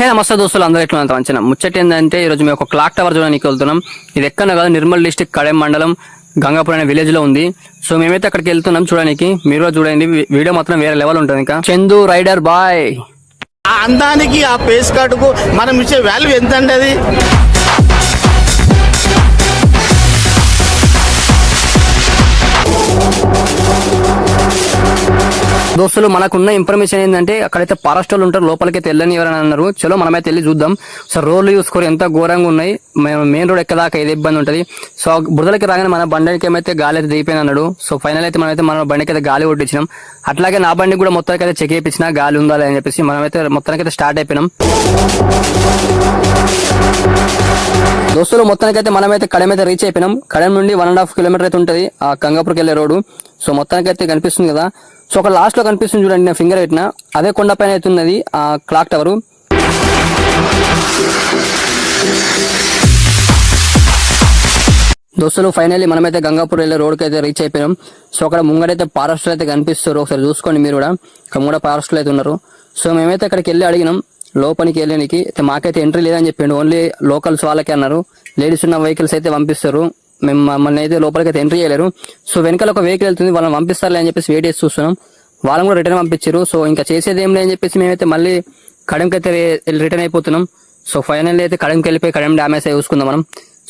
హే నమస్తే దోస్తులు అందరూ ఎట్లా అంత మంచిగా ముచ్చట ఏంటంటే ఈరోజు మేము ఒక క్లాక్ టవర్ చూడడానికి వెళ్తున్నాం. ఇది ఎక్కడ కాదు నిర్మల్ డిస్టిక్ కడెం మండలం గంగాపూర్ అనే విలేజ్లో ఉంది. సో మేమైతే అక్కడికి వెళ్తున్నాం చూడడానికి. మీరు చూడండి వీడియో మాత్రం వేరే లెవెల్ ఉంటుంది ఇంకా. Chandu rider boy. ఆ అందానికి ఆ పేస్ కార్డుకు మనం ఇచ్చే వాల్యూ ఎంత అండి అది? దోస్తులు మనకున్న ఇన్ఫర్మేషన్ ఏంటంటే అక్కడైతే ఫారెస్ట్ వాళ్ళు ఉంటారు లోపలికి వెళ్ళని ఎవరైనా అన్నారు. చలో మనమైతే వెళ్ళి చూద్దాం. సో రోడ్లు చూసుకోరు ఎంత ఘోరంగా ఉన్నాయి. మెయిన్ రోడ్ ఎక్కదాకా ఏది ఇబ్బంది ఉంటుంది. సో బురదలకి రాగానే మన బండికి ఏమైతే గాలి అయితే దిగిపోయింది అన్నాడు. సో ఫైనల్ అయితే మనమైతే మన బండికి అయితే గాలి కొట్టించినాం. అట్లాగే నా బండికి కూడా మొత్తానికి అయితే చెక్ చేయించిన గాలి ఉందా అని చెప్పేసి మనమైతే మొత్తానికి అయితే స్టార్ట్ అయిపోయినాం. దోస్తులు మొత్తానికైతే మనమైతే కడమైతే అయితే రీచ్ అయిపోయినాం. కడెం నుండి వన్ అండ్ హాఫ్ కిలోమీటర్ అయితే ఉంటుంది. ఆ కంగాపూర్కి వెళ్ళే రోడ్డు. సో మొత్తానికైతే కనిపిస్తుంది కదా. సో ఒక లాస్ట్లో కనిపిస్తుంది చూడండి నేను ఫింగర్ పెట్టిన. అదే కొండపైన అయితే అవుతున్నది ఆ క్లాక్ టవర్. దోస్తులు ఫైనల్లీ మనమైతే గంగాపూర్ వెళ్ళే రోడ్కి అయితే రీచ్ అయిపోయాం సో అక్కడ ముంగడైతే పారెస్టర్ అయితే కనిపిస్తారు. ఒకసారి చూసుకోండి మీరు కూడా. ఇక్కడ ముంగడ ఫారెస్ట్ అయితే ఉన్నారు. సో మేమైతే అక్కడికి వెళ్ళి అడిగినాం. లోపలికి వెళ్ళడానికి అయితే మాకైతే ఎంట్రీ లేదని చెప్పిండు. ఓన్లీ లోకల్స్ వాళ్ళకే అన్నారు. లేడీస్ ఉన్న వెహికల్స్ అయితే పంపిస్తారు. మేము మమ్మల్ని అయితే లోపలికి అయితే ఎంట్రీ చేయలేరు. సో వెనకాల ఒక వెహికల్ వెళ్తుంది వాళ్ళని పంపిస్తారులే అని చెప్పేసి వెయిట్ చేసి చూస్తున్నాం. వాళ్ళని కూడా రిటర్న్ పంపించారు. సో ఇంకా చేసేది ఏం లేదని చెప్పేసి మేమైతే మళ్ళీ కడంకి అయితే రిటర్న్ అయిపోతున్నాం. సో ఫైనల్ అయితే కడంకి వెళ్ళిపోయి కడం డ్యామేజ్ అయి చూసుకుందాం మనం.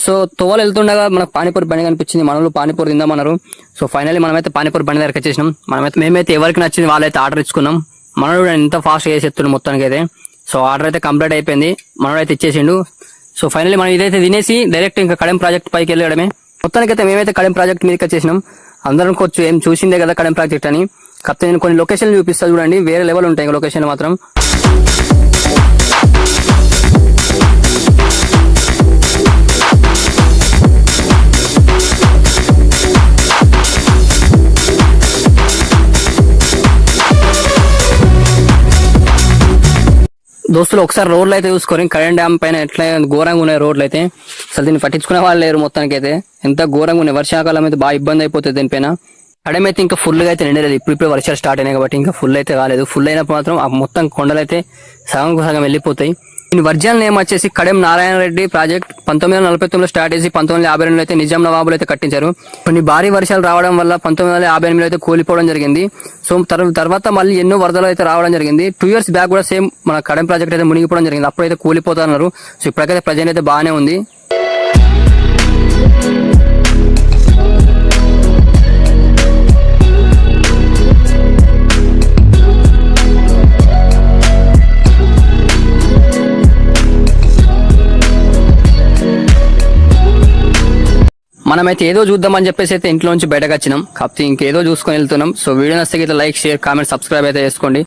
సో తోవలు వెళ్తుండగా మనకు పానీపూరి బండి కనిపించింది. మనలో పానీపూరి తిందామన్నారు. సో ఫైనల్లీ మనమైతే పానీపూరి బండి దగ్గర వచ్చేసినాం. మనమైతే మేమైతే ఎవరికి నచ్చింది వాళ్ళైతే ఆర్డర్ ఇచ్చుకున్నాం. మనోడు ఎంత ఫాస్ట్ చేసేస్తున్నాడు మొత్తానికి అయితే సో ఆర్డర్ అయితే కంప్లీట్ అయిపోయింది. మనోడు అయితే ఇచ్చేసిండు. సో ఫైనల్లీ మనం ఇదైతే తినేసి డైరెక్ట్ ఇంకా కడెం ప్రాజెక్ట్ పైకి వెళ్ళడమే. మొత్తానికి అయితే మేమైతే కడెం ప్రాజెక్ట్ మీదకి చేసినాం అందరం కొంచెం ఏం చూసిందే కదా కడెం ప్రాజెక్ట్ అని. కాకపోతే నేను కొన్ని లొకేషన్లు చూపిస్తా చూడండి. వేరే లెవెల్ ఉంటాయి లొకేషన్ మాత్రం. దోస్తులు ఒకసారి రోడ్లు అయితే చూసుకొని కరెంట్ డ్యామ్ పైన ఎట్లా ఘోరంగా ఉన్నాయి రోడ్లు అయితే. అసలు దీన్ని పట్టించుకునే వాళ్ళు లేరు మొత్తానికి అయితే ఎంత ఘోరంగా ఉన్నాయి. వర్షాకాలం అయితే బాగా ఇబ్బంది అయిపోతుంది దీనిపైన. కడమ అయితే ఇంకా ఫుల్గా అయితే నిండలేదు. ఇప్పుడు ఇప్పుడు వర్షాలు స్టార్ట్ అయినాయి కాబట్టి ఇంకా ఫుల్ అయితే కాలేదు ఫుల్ అయినప్పుడు మాత్రం ఆ మొత్తం కొండలు అయితే సగం సగం వెళ్ళిపోతాయి. దీని వర్జన్ నేమ్ వచ్చేసి కడెం నారాయణ రెడ్డి ప్రాజెక్ట్ పంతొమ్మిది వందల నలభై తొమ్మిదిలో స్టార్ట్ చేసి పంతొమ్మిది వందల యాభై రెండులో అయితే నిజాం నవాబులు అయితే కట్టించారు. కొన్ని భారీ వర్షాలు రావడం వల్ల పంతొమ్మిది వందల యాభై ఎనిమిదిలో అయితే కూలిపోవడం జరిగింది. సో తర్వాత మళ్ళీ ఎన్నో వరదలు అయితే రావడం జరిగింది. టూ ఇయర్స్ బ్యాక్ కూడా సేమ్ మన కడెం ప్రాజెక్ట్ అయితే మునిగిపోవడం జరిగింది. అప్పుడైతే కూలిపోతున్నారు సో ఇప్పటికైతే ప్రజెంట్ అయితే బాగానే ఉంది. మనమైతే ఏదో చూద్దామని చెప్పేసి అయితే ఇంట్లో నుంచి బయటకు వచ్చినాం. కాకపోతే ఇంకేదో చూసుకొని వెళ్తున్నాం. సో వీడియో నచ్చితే లైక్ షేర్ కామెంట్ సబ్స్క్రైబ్ అయితే చేసుకోండి.